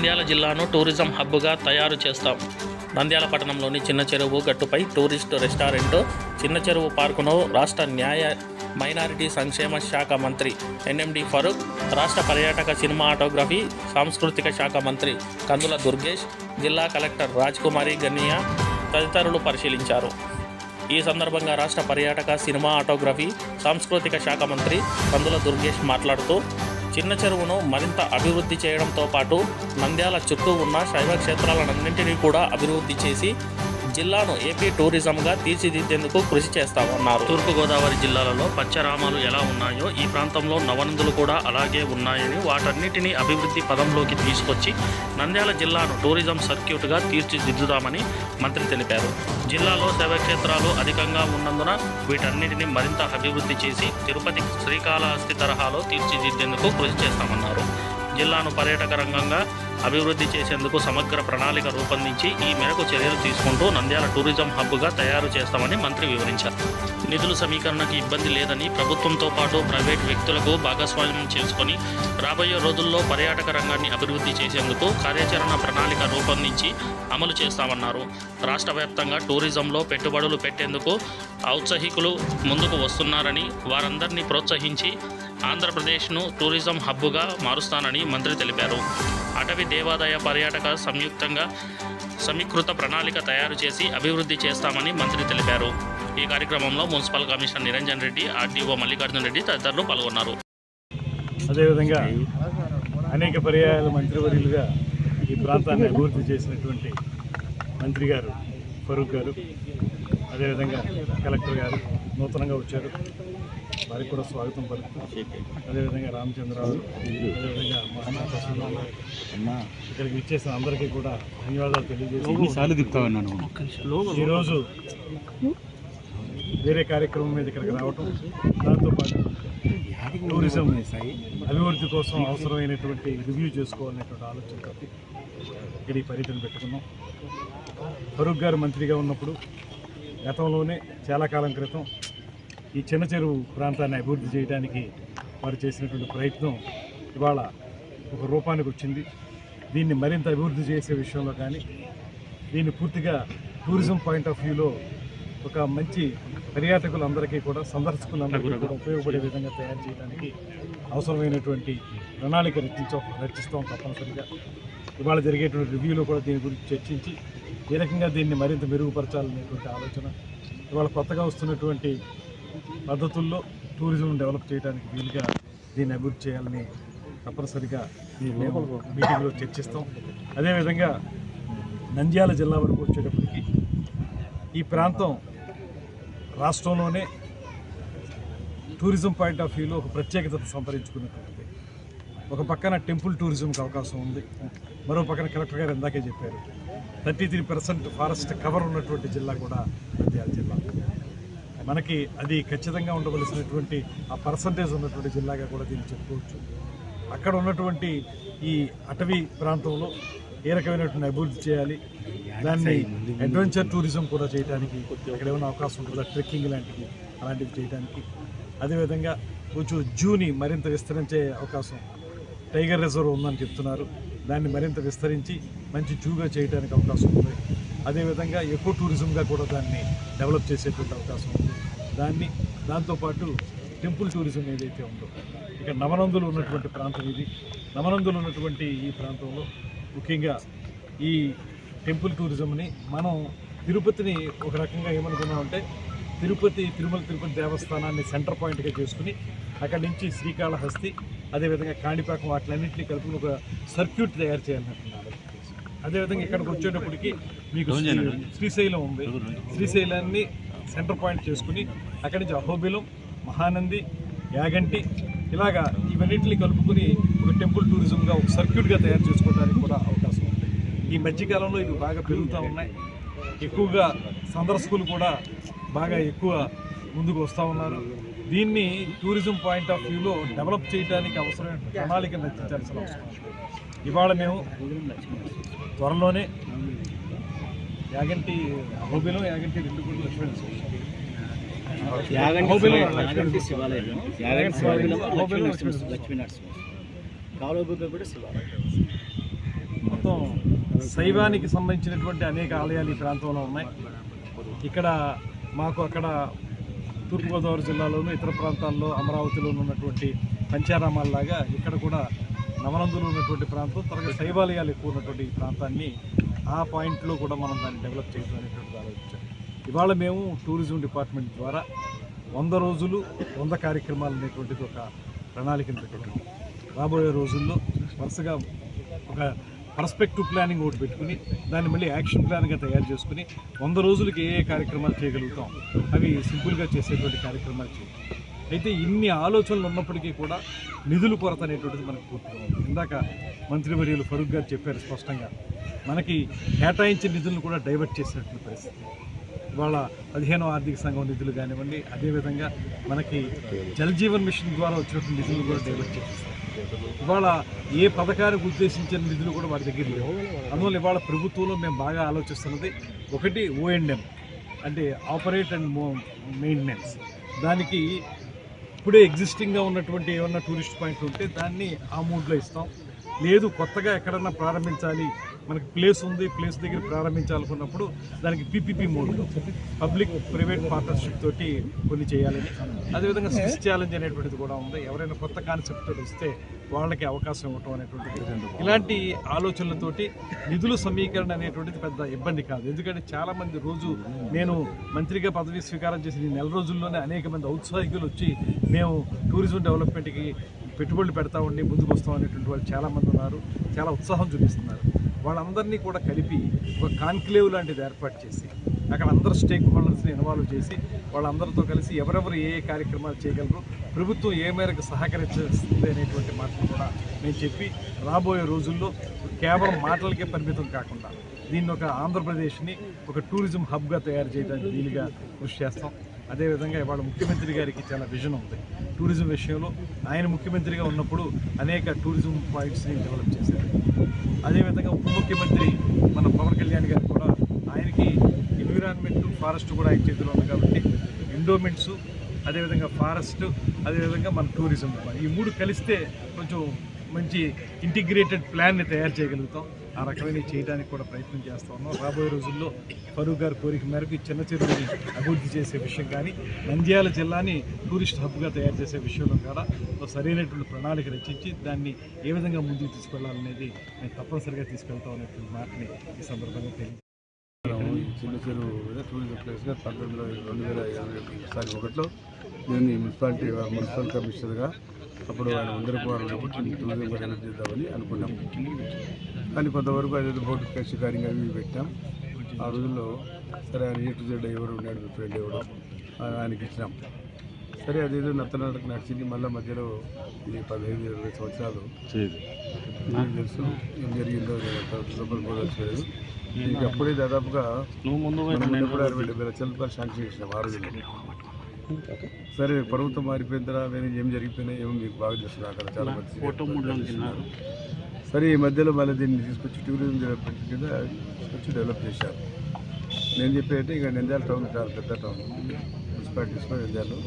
నంద్యాల జిల్లాను టూరిజం హబ్గా తయారు చేస్తాం. నంద్యాల పట్టణంలోని చిన్న చెరువు గట్టుపై టూరిస్ట్ రెస్టారెంట్ చిన్న చెరువు పార్కును రాష్ట్ర న్యాయ మైనారిటీ సంక్షేమ శాఖ మంత్రి ఎన్ఎండి ఫరూక్ రాష్ట్ర పర్యాటక సినిమాటోగ్రఫీ సాంస్కృతిక శాఖ మంత్రి కందుల దుర్గేష్ జిల్లా కలెక్టర్ రాజ్కుమారి గన్నియా తదితరులు పరిశీలించారు. ఈ సందర్భంగా రాష్ట్ర పర్యాటక సినిమా ఆటోగ్రఫీ సాంస్కృతిక శాఖ మంత్రి కందుల దుర్గేష్ మాట్లాడుతూ చిన్న చెరువును మరింత అభివృద్ధి చేయడంతో పాటు నంద్యాల చుట్టూ ఉన్న శైవ క్షేత్రాలన్నింటినీ కూడా అభివృద్ధి చేసి జిల్లాను ఏపీ టూరిజంగా తీర్చిదిద్దేందుకు కృషి చేస్తామన్నారు. తూర్పుగోదావరి జిల్లాలలో పచ్చరామాలు ఎలా ఉన్నాయో ఈ ప్రాంతంలో నవనందులు కూడా అలాగే ఉన్నాయని వాటన్నిటిని అభివృద్ధి పదంలోకి తీసుకొచ్చి నంద్యాల జిల్లాను టూరిజం సర్క్యూట్గా తీర్చిదిద్దుదామని మంత్రి తెలిపారు. జిల్లాలో శైవక్షేత్రాలు అధికంగా ఉన్నందున వీటన్నిటిని మరింత అభివృద్ధి చేసి తిరుపతి శ్రీకాళహస్తి తరహాలో తీర్చిదిద్దేందుకు కృషి చేస్తామన్నారు. జిల్లాను పర్యాటక రంగంగా అభివృద్ధి చేసేందుకు సమగ్ర ప్రణాళిక రూపొందించి ఈ మేరకు చర్యలు తీసుకుంటూ నంద్యాల టూరిజం హబ్గా తయారు చేస్తామని మంత్రి వివరించారు. నిధుల సమీకరణకు ఇబ్బంది లేదని ప్రభుత్వంతో పాటు ప్రైవేట్ వ్యక్తులకు భాగస్వామ్యం చేసుకొని రాబోయే రోజుల్లో పర్యాటక రంగాన్ని అభివృద్ధి చేసేందుకు కార్యాచరణ ప్రణాళిక రూపొందించి అమలు చేస్తామన్నారు. రాష్ట్ర వ్యాప్తంగా టూరిజంలో పెట్టుబడులు పెట్టేందుకు ఔత్సాహికులు ముందుకు వస్తున్నారని వారందరినీ ప్రోత్సహించి ఆంధ్రప్రదేశ్ను టూరిజం హబ్బుగా మారుస్తానని మంత్రి తెలిపారు. అటవీ దేవాదాయ పర్యాటక సంయుక్తంగా సమీకృత ప్రణాళిక తయారు చేసి అభివృద్ధి చేస్తామని మంత్రి తెలిపారు. ఈ కార్యక్రమంలో municipal commissioner Niranjan Reddy RDO Mallikarjuna Reddy తదితరులు పాల్గొన్నారు. అదేవిధంగా అనేక పర్యాయాల మంత్రివర్యులుగా ఈ ప్రాంతాన్ని అభివృద్ధి చేసినటువంటి మంత్రి గారు ఫరూక్ గారు అదేవిధంగా కలెక్టర్ గారు నూతనంగా వచ్చారు. వారికి కూడా స్వాగతం పలుకుతూ అదేవిధంగా రామచంద్రరావు అదేవిధంగా రసూలుల్లాహ్ ఇక్కడికి ఇచ్చేసిన అందరికీ కూడా ధన్యవాదాలు తెలియజేసి ఈరోజు వేరే కార్యక్రమం మీద ఇక్కడికి రావటం దాంతోపాటు టూరిజం అభివృద్ధి కోసం అవసరమైనటువంటి రివ్యూ చేసుకోవాలనేటువంటి ఆలోచనతో ఇక్కడ ఈ పర్యటన పెట్టుకున్నాం. ఫరూక్ గారు మంత్రిగా ఉన్నప్పుడు గతంలోనే చాలా కాలం క్రితం ఈ చిన్న చెరువు ప్రాంతాన్ని అభివృద్ధి చేయడానికి వారు చేసినటువంటి ప్రయత్నం ఇవాళ ఒక రూపానికి వచ్చింది. దీన్ని మరింత అభివృద్ధి చేసే విషయంలో కానీ దీన్ని పూర్తిగా టూరిజం పాయింట్ ఆఫ్ వ్యూలో ఒక మంచి పర్యాటకులందరికీ కూడా సందర్శకులందరికీ కూడా ఉపయోగపడే విధంగా తయారు చేయడానికి అవసరమైనటువంటి ప్రణాళిక రచించాం రచిస్తాం తప్పనిసరిగా. ఇవాళ జరిగేటువంటి రివ్యూలో కూడా దీని గురించి చర్చించి ఏ రకంగా దీన్ని మరింత మెరుగుపరచాలనేటువంటి ఆలోచన ఇవాళ కొత్తగా వస్తున్నటువంటి పద్ధతుల్లో టూరిజం డెవలప్ చేయడానికి వీలుగా దీన్ని అభివృద్ధి చేయాలని తప్పనిసరిగా మేము మీటింగ్లో చర్చిస్తాం. అదేవిధంగా నంద్యాల జిల్లా వరకు వచ్చేటప్పటికి ఈ ప్రాంతం రాష్ట్రంలోనే టూరిజం పాయింట్ ఆఫ్ వ్యూలో ఒక ప్రత్యేకత సంతరించుకున్నటువంటిది. ఒక పక్కన టెంపుల్ టూరిజంకి అవకాశం ఉంది. మరో పక్కన కలెక్టర్ గారు ఇందాకే చెప్పారు. Thirty three percent forest cover ఉన్నటువంటి జిల్లా కూడా నంద్యాల జిల్లా. మనకి అది ఖచ్చితంగా ఉండవలసినటువంటి ఆ పర్సంటేజ్ ఉన్నటువంటి జిల్లాగా కూడా దీన్ని చెప్పుకోవచ్చు. అక్కడ ఉన్నటువంటి ఈ అటవీ ప్రాంతంలో ఏ రకమైనటువంటి అభివృద్ధి చేయాలి దాన్ని అడ్వెంచర్ టూరిజం కూడా చేయడానికి అక్కడ ఏమైనా అవకాశం ఉంటుందా? ట్రెక్కింగ్ లాంటివి అలాంటివి చేయడానికి అదేవిధంగా కొంచెం జూని మరింత విస్తరించే అవకాశం. టైగర్ రిజర్వ్ ఉందని చెప్తున్నారు. దాన్ని మరింత విస్తరించి మంచి జూగా చేయడానికి అవకాశం ఉంది. అదేవిధంగా ఎక్కువ టూరిజంగా కూడా దాన్ని డెవలప్ చేసేటువంటి అవకాశం ఉంది. దాన్ని దాంతోపాటు టెంపుల్ టూరిజం ఏదైతే ఉందో ఇక నవనందులు ఉన్నటువంటి ప్రాంతం ఇది. నవనందులు ఉన్నటువంటి ఈ ప్రాంతంలో ముఖ్యంగా ఈ టెంపుల్ టూరిజంని మనం తిరుపతిని ఒక రకంగా ఏమనుకున్నామంటే తిరుపతి తిరుమల తిరుపతి దేవస్థానాన్ని సెంటర్ పాయింట్గా చేసుకుని అక్కడి నుంచి శ్రీకాళహస్తి అదేవిధంగా కాణిపాకం వాటిలన్నింటినీ కలుపుకుని ఒక సర్క్యూట్ తయారు చేయాలనుకున్నారు అదేవిధంగా ఇక్కడికి వచ్చేటప్పటికి మీకు శ్రీ- శ్రీశైలం ఉంది. శ్రీశైలాన్ని సెంటర్ పాయింట్ చేసుకుని అక్కడి నుంచి అహోబిలం మహానంది యాగంటి ఇలాగా ఇవన్నిటిని కలుపుకుని ఒక టెంపుల్ టూరిజంగా ఒక సర్క్యూట్గా తయారు చేసుకోవడానికి కూడా అవకాశం ఉంది. ఈ మధ్యకాలంలో ఇవి బాగా పెరుగుతూ ఉన్నాయి. ఎక్కువగా సందర్శకులు కూడా బాగా ఎక్కువ ముందుకు వస్తూ ఉన్నారు. దీన్ని టూరిజం పాయింట్ ఆఫ్ వ్యూలో డెవలప్ చేయడానికి అవసరమైన ప్రణాళికను రచించాల్సిన అవసరం ఇవాళ మేము త్వరలోనే యాగంటి అహోబిలం యాగంటి రెండు కూడా లక్ష్మణ అహోబిలం శివాలయం యాగంటి శివాలయం, లక్ష్మీ నరసింహ లక్ష్మీ నరసింహ కాలువ కూడా శివాలయం మొత్తం శైవానికి సంబంధించినటువంటి అనేక ఆలయాలు ఈ ప్రాంతంలో ఉన్నాయి. ఇక్కడ మాకు అక్కడ తూర్పుగోదావరి జిల్లాలోను ఇతర ప్రాంతాల్లో అమరావతిలోనూ ఉన్నటువంటి పంచారామాల్లాగా ఇక్కడ కూడా నవనందులు ఉన్నటువంటి ప్రాంతం త్వరగా శైవాలయాలు ఎక్కువ ఉన్నటువంటి ప్రాంతాన్ని ఆ పాయింట్లో కూడా మనం దాన్ని డెవలప్ చేయడం అనేటువంటి ఆలోచించాం ఇవాళ మేము టూరిజం డిపార్ట్మెంట్ ద్వారా వంద రోజులు వంద కార్యక్రమాలు అనేటువంటిది ఒక ప్రణాళికను పెట్టుకున్నాం. రాబోయే రోజుల్లో వరుసగా ఒక పర్స్పెక్టివ్ ప్లానింగ్ ఒకటి పెట్టుకుని దాన్ని మళ్ళీ యాక్షన్ ప్లాన్గా తయారు చేసుకుని వంద రోజులకి ఏ ఏ కార్యక్రమాలు చేయగలుగుతాం అవి సింపుల్గా చేసేటువంటి కార్యక్రమాలు చేయాలి అయితే ఇన్ని ఆలోచనలు ఉన్నప్పటికీ కూడా నిధులు కొరత అనేటువంటిది మనకు పూర్తిగా ఉంది. ఇందాక మంత్రివర్యులు ఫరూక్ గారు చెప్పారు స్పష్టంగా మనకి కేటాయించిన నిధులను కూడా డైవర్ట్ చేసినటువంటి పరిస్థితి. ఇవాళ పదిహేనో ఆర్థిక సంఘం నిధులు కానివ్వండి అదేవిధంగా మనకి జలజీవన్ మిషన్ ద్వారా వచ్చినటువంటి నిధులు కూడా డైవర్ట్ చేసేస్తారు ఇవాళ ఏ పథకానికి ఉద్దేశించిన నిధులు కూడా వారి దగ్గర లేవు. అందువల్ల ఇవాళ ప్రభుత్వంలో మేము బాగా ఆలోచిస్తున్నది ఒకటి ఓఎండ్ఎం అంటే ఆపరేట్ అండ్ మెయింటెనెన్స్. దానికి ఇప్పుడే ఎగ్జిస్టింగ్గా ఉన్నటువంటి ఏమన్నా టూరిస్ట్ పాయింట్లు ఉంటే దాన్ని ఆ మూడ్లో ఇస్తాం. లేదు కొత్తగా ఎక్కడన్నా ప్రారంభించాలి మనకి ప్లేస్ ఉంది ప్లేస్ దగ్గర ప్రారంభించాలనుకున్నప్పుడు దానికి పీపీపీ మోడ్లో పబ్లిక్ ప్రైవేట్ పార్ట్నర్షిప్ తోటి కొన్ని చేయాలని. అదేవిధంగా స్విస్ ఛాలెంజ్ అనేటువంటిది కూడా ఉంది. ఎవరైనా కొత్త కాన్సెప్ట్ వస్తే వాళ్ళకి అవకాశం ఇవ్వటం అనేటువంటిది. ఇలాంటి ఆలోచనలతోటి నిధుల సమీకరణ అనేటువంటిది పెద్ద ఇబ్బంది కాదు. ఎందుకంటే చాలామంది రోజు నేను మంత్రిగా పదవి స్వీకారం చేసిన నెల రోజుల్లోనే అనేక మంది ఔత్సాహికులు వచ్చి మేము టూరిజం డెవలప్మెంట్కి పెట్టుబడులు పెడతా ఉండి ముందుకు వస్తాం అనేటువంటి వాళ్ళు చాలామంది ఉన్నారు. చాలా ఉత్సాహం చూపిస్తున్నారు. వాళ్ళందరినీ కూడా కలిపి ఒక కాన్క్లేవ్ లాంటిది ఏర్పాటు చేసి అక్కడ అందరు స్టేక్ హోల్డర్స్ని ఇన్వాల్వ్ చేసి వాళ్ళందరితో కలిసి ఎవరెవరు ఏ ఏ కార్యక్రమాలు చేయగలరు ప్రభుత్వం ఏ మేరకు సహకరించేస్తుంది అనేటువంటి మాటలు కూడా నేను చెప్పి రాబోయే రోజుల్లో కేవలం మాటలకే పరిమితం కాకుండా దీన్ని ఒక ఆంధ్రప్రదేశ్ని ఒక టూరిజం హబ్గా తయారు చేయడానికి వీలుగా కృషి చేస్తాం. అదేవిధంగా ఇవాళ ముఖ్యమంత్రి గారికి చాలా విజన్ ఉంది. టూరిజం విషయంలో ఆయన ముఖ్యమంత్రిగా ఉన్నప్పుడు అనేక టూరిజం పాయింట్స్ని డెవలప్ చేశారు. అదేవిధంగా ఉప ముఖ్యమంత్రి మన పవన్ కళ్యాణ్ గారు కూడా ఆయనకి ఎన్విరాన్మెంట్ ఫారెస్ట్ కూడా ఆయన చేతిలో ఉంది కాబట్టి ఎండోమెంట్స్ అదేవిధంగా ఫారెస్ట్ అదేవిధంగా మన టూరిజం. ఈ మూడు కలిస్తే కొంచెం మంచి ఇంటిగ్రేటెడ్ ప్లాన్ని తయారు చేయగలుగుతాం. ఆ రకమైన చేయడానికి కూడా ప్రయత్నం చేస్తూ ఉన్నాం. రాబోయే రోజుల్లో ఫరూక్ గారి కోరిక మేరకు ఈ చిన్న చెరువుని అభివృద్ధి చేసే విషయం కానీ నంద్యాల జిల్లాని టూరిస్ట్ హబ్గా తయారు చేసే విషయంలో కూడా సరైనటువంటి ప్రణాళిక రచించి దాన్ని ఏ విధంగా ముందుకు తీసుకెళ్ళాలనేది నేను తప్పనిసరిగా తీసుకెళ్తా ఉన్నటువంటి మాటని ఈ సందర్భంగా తెలియదు చిన్న చెరువు టూరిజం ప్లేస్గా పంతొమ్మిది రెండు వేల ఇరవై ఒకటిలో నేను మున్సిపాలిటీ మున్సిపల్ కమిషనర్గా అప్పుడు ఆయన కుమార్ ఉన్నప్పుడు టూరిజం కూడా డెవలప్ చేద్దామని అనుకున్నాం. కానీ కొంతవరకు అదే బోర్డు కృషి కార్యంగా అవి పెట్టాం. ఆ రోజుల్లో సరే ఆయన ఏ టు జెడ్ ఎవరు ఉన్నాడు మీ ఫ్రెండ్ ఎవరు ఆయనకి ఇచ్చినాం. సరే అదేదో నత్తనాటకు నడిచింది. మళ్ళీ మధ్యలో ఈ పదిహేను ఇరవై సంవత్సరాలు నాకు తెలుసు ఏం జరిగిందో లోపల దీనికి అప్పుడే దాదాపుగా కూడా అరవై డెబ్బై లక్షల రూపాయలు శాంక్షన్ చేసినాం ఆ రోజుల్లో. సరే ప్రభుత్వం మారిపోయిన తర్వాత వేరే ఏం జరిగిపోయినా ఏమో మీకు బాగా తెలుస్తుంది అక్కడ చాలా మంది. సరే ఈ మధ్యలో మళ్ళీ దీన్ని తీసుకొచ్చి టూరిజం డెవలప్మెంట్ కింద తీసుకొచ్చి డెవలప్ చేశారు. నేను చెప్పేది ఇక నంద్యాల టౌన్ చాలా పెద్ద టౌన్ మున్సిపాలిటీస్ కూడా నంద్యాలలో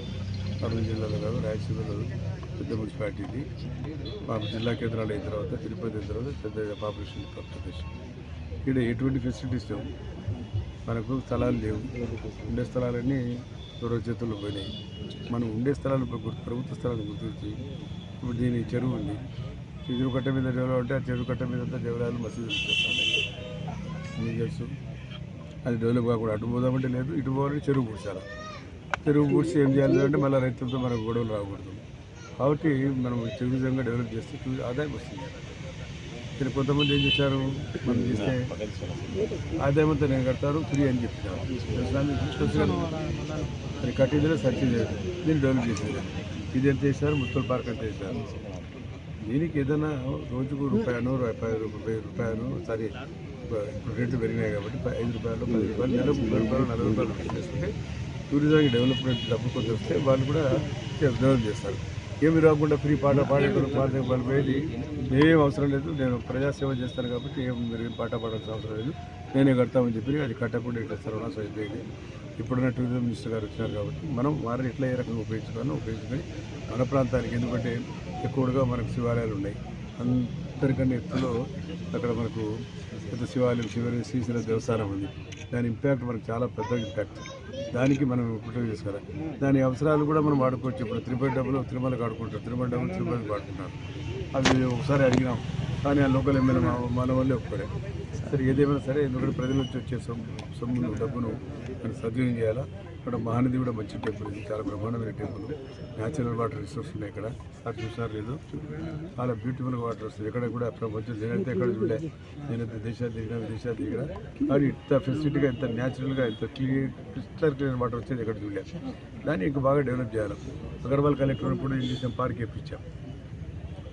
కర్నూలు జిల్లాలో కాదు రాయలసీమలో పెద్ద మున్సిపాలిటీ ఇది. మాకు జిల్లా కేంద్రాలు అయిన తర్వాత తిరుపతి అయిన తర్వాత పెద్ద పాపులేషన్ ప్రదేశ్. ఇక్కడ ఎటువంటి ఫెసిలిటీస్ లేవు. మనకు స్థలాలు లేవు. ఉండే స్థలాలన్నీ దూర చేతుల్లో పోయినాయి. మనం ఉండే స్థలాలు ప్రభుత్వ స్థలాలు గుర్తించి ఇప్పుడు దీని చెరువు ఉంది. చెరువు కట్ట మీద డెవలప్ అంటే ఆ చెరువు కట్ట మీద అంతా దేవరాలు మసీదులు మీకు తెలుసు. అది డెవలప్ కాకుండా అటు పోదామంటే లేదు ఇటు పోవాలంటే చెరువు పూడ్చాలి. చెరువు పూడ్చి ఏం చేయాలి అంటే మళ్ళీ రైతులతో మనకు గొడవలు రాకూడదు. కాబట్టి మనం చెరువు విధంగా డెవలప్ చేస్తే ఆదాయం వస్తుంది. ఇక్కడ కొంతమంది ఏం చేశారు? మనం చేస్తే ఆదాయంతో నేను కడతారు ఫ్రీ అని చెప్పినారు. తెలుసా అది సర్చ్ చేయదు దీన్ని డెవలప్ చేసేది ఇది ఎంత చేశారు? మున్సిపల్ పార్క్ ఎంత చేశారు? దీనికి ఏదైనా రోజుకు రూపాయను రూపాయలు రూపాయి రూపాయను సరే ఇప్పుడు రేట్లు పెరిగినాయి కాబట్టి ప- ఐదు రూపాయలు పది రూపాయలు నెల ముప్పై రూపాయలు నలభై రూపాయలు చేసుకుంటే టూరిజానికి డెవలప్మెంట్ డబ్బు కొంచెం వస్తే వాళ్ళు కూడా డెవలప్ చేస్తారు. ఏమి రాకుండా ఫ్రీ పాట పాడేటప్పుడు పాట పడిపోయేది ఏం అవసరం లేదు. నేను ప్రజాసేవ చేస్తాను కాబట్టి ఏం మీరు పాట పాడాల్సిన అవసరం లేదు. నేనే కడతామని చెప్పి అది కట్టకుండా ఇట్లా సర్వనాశం అయిపోయింది. ఇప్పుడున్న టూరిజం మినిస్టర్ గారు వచ్చినారు కాబట్టి మనం వారిని ఎట్లా ఏ రకంగా ఉపయోగించుకోవాలో ఉపయోగించుకొని మన ప్రాంతానికి ఎందుకంటే ఎక్కువగా మనకు శివాలయాలు ఉన్నాయి. అంత అందరికన్నా ఎత్తులో అక్కడ మనకు పెద్ద శివాలయం శివరి శ్రీశ్వర దేవస్థానం ఉంది. దాని ఇంపాక్ట్ మనకు చాలా పెద్ద ఇంపాక్ట్ దానికి మనం ఉపయోగం చేసుకోవాలి. దాని అవసరాలు కూడా మనం వాడుకోవచ్చు. ఇప్పుడు తిరుపతి డబ్బులు తిరుమలకు ఆడుకుంటారు. తిరుమల డబ్బులు తిరుపతికి వాడుకుంటారు. అవి ఒకసారి అడిగినాం. కానీ ఆ లోకల్ ఎమ్మెల్యే మన వల్లే ఒక్కడే సరే ఏదేమైనా సరే ఎందుకంటే ప్రజల నుంచి వచ్చే సొమ్ము సొమ్మును డబ్బును మనం సద్వినియోగం చేయాలా? ఇక్కడ మహానది కూడా మంచి టెంపుల్ ఇది. చాలా బ్రహ్మాండమైన టెంపుల్. న్యాచురల్ వాటర్ రిసోర్స్ ఉన్నాయి ఇక్కడ. అది చూసారు లేదు. చాలా బ్యూటిఫుల్ వాటర్ వస్తుంది. ఎక్కడ కూడా ప్రపంచం నేనైతే ఎక్కడ చూడలే. నేనైతే దేశాలు తిరిగిన విదేశాలు తిరిగిన. కానీ ఇంత ఫెసిలిటీగా ఇంత న్యాచురల్గా ఇంత క్లియర్ క్రిస్టల్ క్లియర్ వాటర్ వచ్చేది ఎక్కడ చూడలే. దాన్ని ఇంకా బాగా డెవలప్ చేయాలి. అగర్వాల్ కలెక్టర్ కూడా ఏం చేసాం? పార్క్ ఇప్పించాం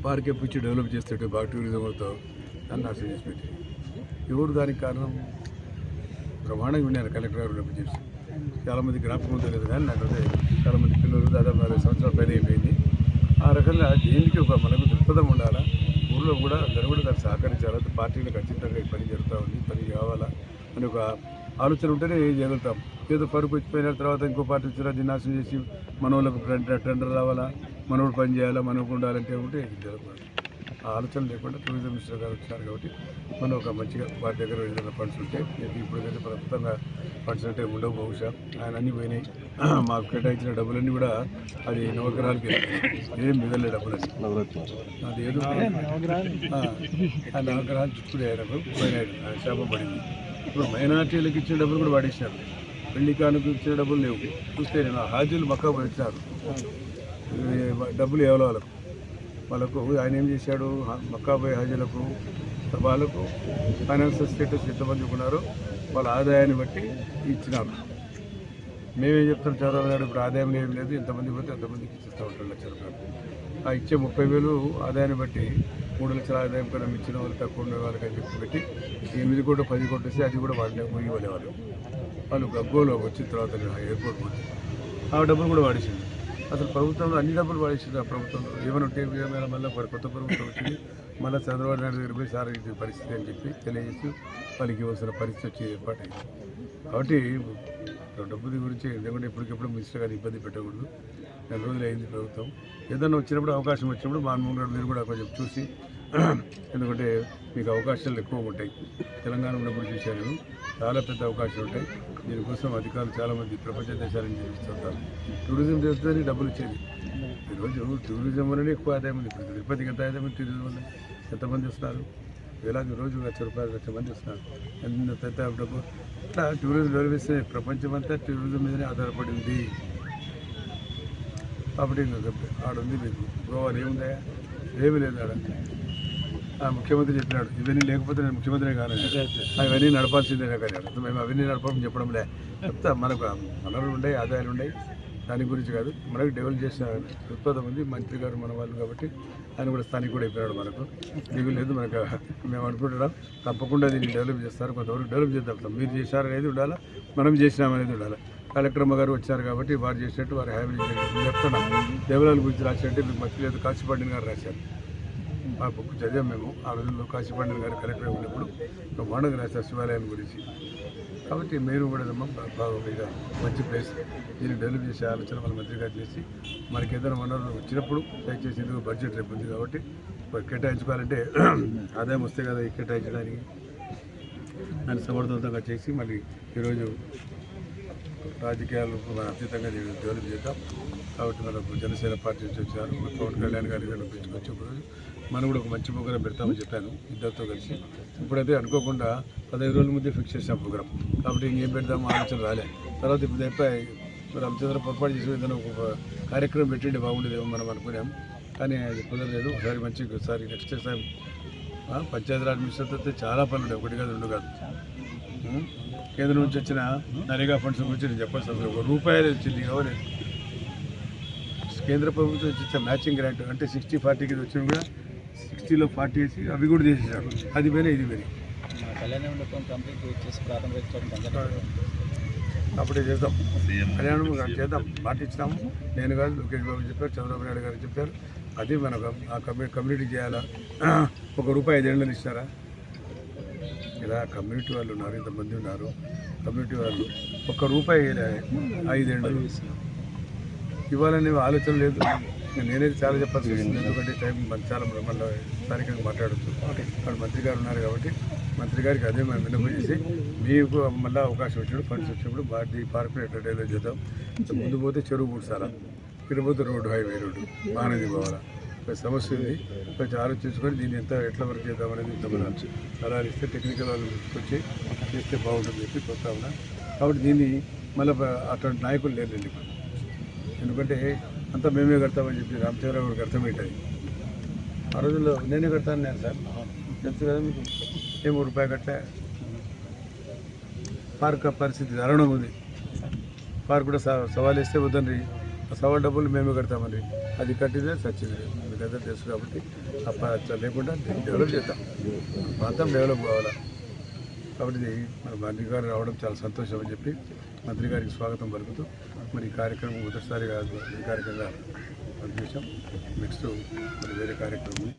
పార్క్ ఇప్పించి డెవలప్ చేస్తాడు బాగా టూరిజం దాన్ని నాశనం చేసి పెట్టి ఎవరు దానికి కారణం? ప్రమాణంగా ఉన్నారు కలెక్టర్ గారు డబ్బు చేసి చాలామంది జ్ఞాపకం తెలియదు కానీ నాకైతే చాలామంది పిల్లలు దాదాపు నాలుగు సంవత్సరాల పైన అయిపోయింది. ఆ రకంగా దేనికి ఒక మనకు దృక్పథం ఉండాలా? ఊళ్ళో కూడా అందరూ కూడా దాన్ని సహకరించాలి? పార్టీలకు ఖచ్చితంగా ఈ పని జరుగుతూ ఉంది పని కావాలా? అని ఒక ఆలోచన ఉంటేనే జరుగుతాం ఏదో పరుపు వచ్చిపోయిన తర్వాత ఇంకో పార్టీ వచ్చినా దీన్ని నాశనం చేసి మన టెండర్ రావాలా? మనోడు పని చేయాలా? మనకు ఉండాలంటే ఉంటే జరుగుతుంది ఆలోచన లేకుండా టూరిజం మినిస్టర్ గారు వచ్చారు కాబట్టి మనం ఒక మంచిగా వారి దగ్గర ఏదైనా ఫండ్స్ ఉంటే ఇప్పుడు అయితే ప్రస్తుతంగా ఫండ్స్ అంటే ఉండవు బహుశా. ఆయన అన్నీ పోయినాయి. మాకు కేటాయించిన డబ్బులన్నీ కూడా అది నవగ్రహాలకి. ఏం మిగలే డబ్బులన్నీ. అది ఏదో ఆ, నవగ్రహాలు చుట్టూ ఆయనకు పోయినాయి. శాపం పడింది. ఇప్పుడు మైనార్టీలకు ఇచ్చిన డబ్బులు కూడా వాడేసినారు. పెళ్ళి కానుకు ఇచ్చిన డబ్బులు లేవు. చూస్తే నేను హాజీలు మక్కా పెట్టినారు డబ్బులు ఎవరో వాళ్ళకు? వాళ్ళకు ఆయన ఏం చేశాడు? హ- మక్కాబాయ్ హాజీలకు వాళ్ళకు ఫైనాన్షియల్ స్టేటస్ ఎంతమంది ఉన్నారో? వాళ్ళ ఆదాయాన్ని బట్టి ఇచ్చినారు. మేమేం చెప్తాం? చంద్రబాబు నాయుడు ఇప్పుడు ఆదాయం ఏం లేదు. ఎంతమంది పోతే అంతమందికి ఇచ్చిస్తూ ఉంటారు లక్ష రూపాయలు. ఆ ఇచ్చే ముప్పై వేలు ఆదాయాన్ని బట్టి మూడు లక్షల ఆదాయం కన్నా ఇచ్చిన వాళ్ళు తక్కువ ఉన్న వాళ్ళకి అని చెప్పి పెట్టి ఎనిమిది కోట్లు పది కోట్లు వస్తే అది కూడా వాళ్ళే ముగి వాళ్ళు వాళ్ళు గగ్గోలో వచ్చిన తర్వాత ఎయిర్పోర్ట్ పోతే ఆ డబ్బులు కూడా వాడేసింది అసలు ప్రభుత్వంలో అన్ని డబ్బులు పడేసింది ఆ ప్రభుత్వంలో. ఏమైనా ఉంటే ఏమైనా మళ్ళీ కొత్త ప్రభుత్వం వచ్చింది. మళ్ళీ చంద్రబాబు నాయుడు దగ్గర పోయి సార్ ఇది పరిస్థితి అని చెప్పి తెలియజేసి వాళ్ళకి ఇవ్వాల్సిన పరిస్థితి వచ్చి ఏర్పాటైంది కాబట్టి డబ్బుది గురించి ఎందుకంటే ఇప్పటికెప్పుడు మినిస్టర్ గారు ఇబ్బంది పెట్టకూడదు. నెల రోజులు అయింది ప్రభుత్వం. ఏదైనా వచ్చినప్పుడు అవకాశం వచ్చినప్పుడు మాన్మోహన్ గారు మీరు కూడా కొంచెం చూసి ఎందుకంటే మీకు అవకాశాలు ఎక్కువ ఉంటాయి. తెలంగాణ ఉన్నప్పుడు చూశాను చాలా పెద్ద అవకాశాలు ఉంటాయి. దీనికోసం అధికారులు చాలామంది ప్రపంచ దేశాల నుంచి టూరిజం చేస్తేనే డబ్బులు వచ్చేది. ఈరోజు టూరిజం వల్లనే ఎక్కువ ఆదాయం ఉంది. ఇప్పుడు తిరుపతికి ఎంత ఆదాయం టూరిజం వల్ల. ఎంతమంది వస్తున్నారు? వేలాది రోజు లక్ష రూపాయలు లక్ష మంది వస్తున్నారు. ఎంత పెద్ద డబ్బు? ఇట్లా టూరిజం డెవలప్ ప్రపంచం అంతా టూరిజం మీదనే ఆధారపడింది కాబట్టి ఆడుంది మీకు. గోవాలో ఏముందా ఏమీ లేదు ఆడ. ముఖ్యమంత్రి చెప్పినాడు ఇవన్నీ లేకపోతే నేను ముఖ్యమంత్రి కాను. అవన్నీ నడపాల్సిందే కానీ అర్థం మేము అవన్నీ నడపడం చెప్పడంలే. చెప్తా మనకు వనరులు ఉన్నాయి ఆదాయాలు ఉన్నాయి దాని గురించి కాదు. మనకు డెవలప్ చేసిన దృక్పథం ఉంది. మంత్రి గారు మన వాళ్ళు కాబట్టి ఆయన కూడా స్థానిక కూడా అయిపోయాడు మనకు. ఇవి లేదు మనకు మేము అనుకుంటున్నాం. తప్పకుండా దీన్ని డెవలప్ చేస్తారు. కొంతవరకు డెవలప్ చేద్దాం. మీరు చేశారనేది ఉండాలా? మనం చేసినామనేది ఉండాలి? కలెక్టర్ అమ్మ గారు వచ్చారు కాబట్టి వారు చేసినట్టు వారు హ్యాపీ చెప్తున్నాం. దేవాలయాల గురించి రాసినట్టు మీకు మర్చిలేదు కాశీపండిన గారు రాశారు. మా బుక్ చదివాం మేము ఆ రోజుల్లో కాశీపండిన గారు కలెక్టర్ ఉన్నప్పుడు బ్రహ్మాండంగా రాశారు శివాలయం గురించి. కాబట్టి మీరు కూడా బాగా ఇక మంచి ప్లేస్ దీన్ని డెవలప్ చేసే ఆలోచన మన మంత్రిగా చేసి మనకి ఏదైనా వనరులు వచ్చినప్పుడు దయచేసి ఎందుకు బడ్జెట్ రేపు ఉంది కాబట్టి కేటాయించుకోవాలంటే ఆదాయం వస్తే కదా కేటాయించడానికి. దాన్ని సమర్థవంతంగా చేసి మళ్ళీ ఈరోజు రాజకీయాలు అతీతంగా డెవలప్ చేద్దాం. కాబట్టి మనకు జనసేన పార్టీ నుంచి వచ్చారు. పవన్ కళ్యాణ్ గారి గారు పిలుచుకొచ్చి మనం కూడా ఒక మంచి ప్రోగ్రాం పెడతామని చెప్పాను ఇద్దరితో కలిసి. ఇప్పుడైతే అనుకోకుండా పదహైదు రోజుల ముందే ఫిక్స్ చేసిన ప్రోగ్రాం. కాబట్టి ఇంకేం పెడదాం ఆలోచన రాలే. తర్వాత ఇప్పుడు అయిపోయి రామచంద్ర పొరపాటు చేసిన విధంగా ఒక కార్యక్రమం పెట్టిండే బాగుండేదేమో మనం అనుకున్నాం. కానీ అది కుదరలేదు. ఒకసారి మంచి ఒకసారి నెక్స్ట్ టైం పంచాయతీరాజ్ మినిస్టర్తో అయితే చాలా పనులు ఉన్నాయి. ఒకటి కాదు రెండు కాదు. కేంద్రం నుంచి వచ్చిన నరేగా ఫండ్స్ గురించి నేను చెప్పాల్సిన అవసరం ఒక రూపాయలు వచ్చింది కావాలి. కేంద్ర ప్రభుత్వం ఇచ్చే మ్యాచింగ్ గ్రాంట్ అంటే సిక్స్టీ ఫార్టీకి వచ్చిన కూడా సిక్స్టీలో ఫార్టీ వేసి అవి కూడా చేసేసారు. అది పోయినా ఇది ప్రారంభించడం అప్పుడే చేద్దాం. కళ్యాణం గారు చేద్దాం. మాట ఇచ్చినాము. నేను కాదు లోకేష్ బాబు చెప్పారు చంద్రబాబు నాయుడు గారు చెప్పారు. అది మనకు ఆ కమ్యూ కమ్యూనిటీ చేయాలా? ఒక రూపాయి ఐదేళ్ళని ఇస్తారా? ఇలా కమ్యూనిటీ వాళ్ళు ఉన్నారు ఇంతమంది ఉన్నారు. కమ్యూనిటీ వాళ్ళు ఒక్క రూపాయి ఐదేళ్ళు ఇవ్వాలనే ఆలోచన లేదు. నేనైతే చాలా చెప్పాల్సి ఎందుకంటే టైం చాలా మళ్ళీ స్థానికంగా మాట్లాడచ్చు అక్కడ మంత్రి గారు ఉన్నారు కాబట్టి మంత్రి గారికి అదే మేము విన్నపం చేసి మీకు మళ్ళీ అవకాశం వచ్చినప్పుడు ఫండ్స్ వచ్చినప్పుడు పార్క్ ఎట్లా డెవలప్ చేద్దాం. ముందు పోతే చెరువు పూడ్చాలా ఇటు పోతే రోడ్డు హైవే రోడ్డు మహానది ఒక సమస్య ఉంది. కొంచెం ఆలోచించుకొని దీన్ని ఎంత ఎట్లా వరకు చేద్దాం అనేది మనం సలహాలు ఇస్తే టెక్నికల్ వాళ్ళు వచ్చి చేస్తే బాగుంటుంది చెప్పి కొత్త ఉన్నా కాబట్టి దీన్ని మళ్ళీ అటువంటి నాయకులు లేరండి ఇప్పుడు. ఎందుకంటే అంతా మేమే కడతామని చెప్పి రామచంద్రరావు గారు అర్థమవుతుంది ఆ రోజుల్లో నేనే కడతాను నేను సార్. తెలుసు కదా మీకు? ఏ మూడు రూపాయలు కట్టా పార్క్ పరిస్థితి దారుణం ఉంది. పార్క్ కూడా స- సవాల్ వేస్తే వద్దండి. ఆ సవాల్ డబ్బులు మేమే కడతామని. అది కట్టిదే సచ్చింది. మీకు అయితే తెలుసు కాబట్టి ఆ అట్లా లేకుండా డెవలప్ చేద్దాం. మన ప్రాంతం డెవలప్ కావాలా? కాబట్టి మన మంత్రి గారు రావడం చాలా సంతోషం అని చెప్పి మంత్రి గారికి స్వాగతం పలుకుతూ మరి ఈ కార్యక్రమం మొదటిసారిగా అధికారికంగా పనిచేసాం నెక్స్ట్ మరి వేరే కార్యక్రమం